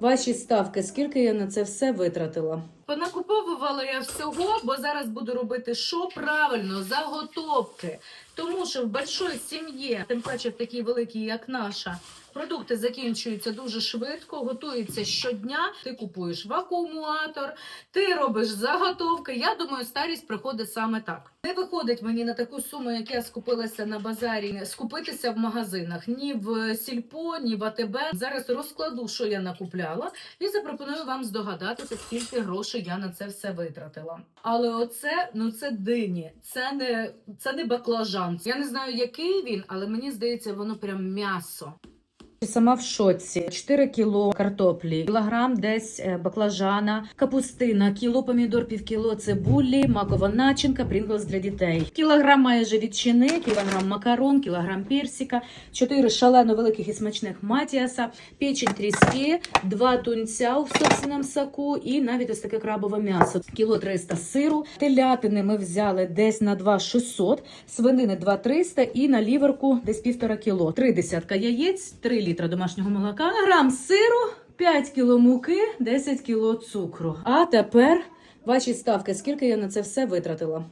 Ваші ставки, скільки я на це все витратила? Понакуповувала я всього, бо зараз буду робити що правильно, заготовки. Тому що в большой сім'ї, тим паче в такій великій, як наша, продукти закінчуються дуже швидко, готуються щодня. Ти купуєш вакуумуатор, ти робиш заготовки. Я думаю, старість приходить саме так. Не виходить мені на таку суму, як я скупилася на базарі, скупитися в магазинах ні в сільпо, ні в АТБ. Зараз розкладу, що я накупляла, і запропоную вам здогадатися, скільки грошей я на це все витратила. Але оце ну це дині, це не це не баклажан. Я не знаю, який він, але мені здається, воно прям м'ясо. Сама в шоці. 4 кіло картоплі, кілограм десь е, баклажана, капустина, кіло помідор, півкіло цибулі, макова начинка, прінглс для дітей. Кілограм майже ветчини, кілограм макарон, кілограм персика, 4 шалено великих і смачних матіаса, печень тріски, 2 тунця у собственному соку і навіть ось таке крабове м'ясо. Кіло 300 сиру. Телятини ми взяли десь на 2 600, свинини 2 300 і на ліверку десь півтора кіло. Три десятка яєць, 3 літра домашнього молока, грам сиру, 5 кіло муки, 10 кіло цукру. А тепер ваші ставки, скільки я на це все витратила?